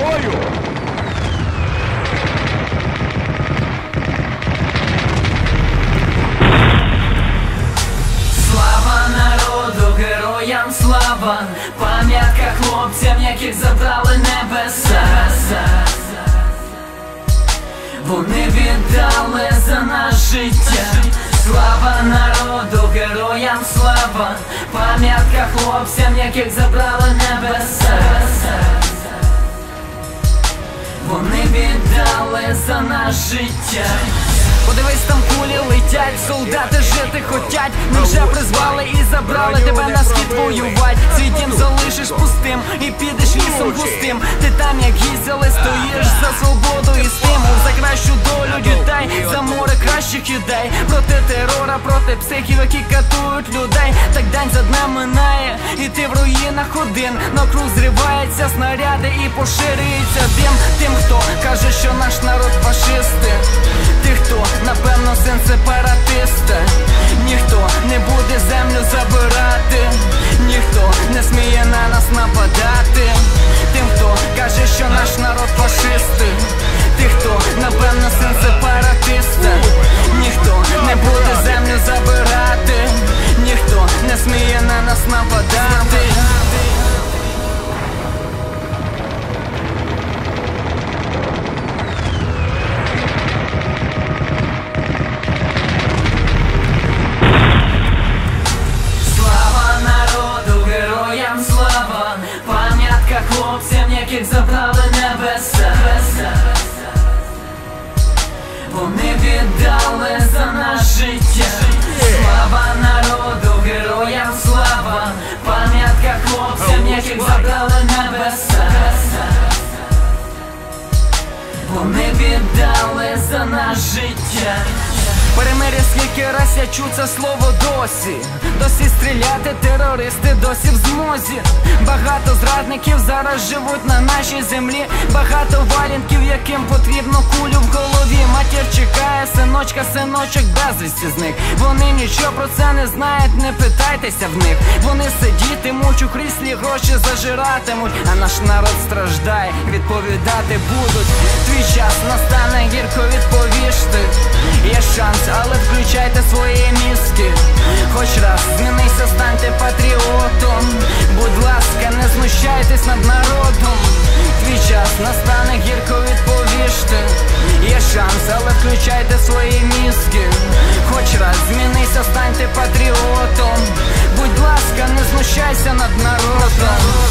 тобою. Слава народу, героям слава, пам'ятка хлопцям, яких забрали небеса. Вони віддали за нас життя. Слава народу, героям слава, пам'ятка хлопцям, яких забрали небеса. Вони віддали за нас життя. Подивись, там кулі летять, солдати жити хотять. Ми вже призвали і забрали тебе на схід воювать. Свій дім залишиш пустим і підеш лісом густим. Ти там, як гізели, стоїш за свободу і стимул, за кращу долю дітей, за море кращих ідей. Проти терора, проти психів, які катують людей. Так день за днем минає, і ти в руїнах один. На круг зриваються снаряди і поширюється дим тим, хто каже, що наш народ фашисти. тих, хто, напевно, син сепаратиста нападати. Слава народу, героям слава, пам'ятка хлопцям, яких забрали небеса. Вони віддали за нас життя. Слава народу, Вони віддали за нас життя. Перемир'я скільки раз я чу це слово досі. Досі стріляти терористи, досі в змозі. Багато зрадників зараз живуть на нашій землі. Багато валінків, яким потрібно кулю в голові. Матір чекає, синочка, синочок безвісті зник. Вони нічого про це не знають, не питайтеся в них. Вони сидітимуть у кріслі, гроші зажиратимуть, а наш народ страждає, відповідати будуть. Твій час настане гірко відповісти. Є шанс, але включайте свої мізки. Хоч раз змінися, станьте патріотом. Будь ласка, не знущайтесь над народом. Твій час настане гірко відповісти. Є шанс, але включайте свої мізки. Хоч раз змінися, станьте патріотом знущайся над народом.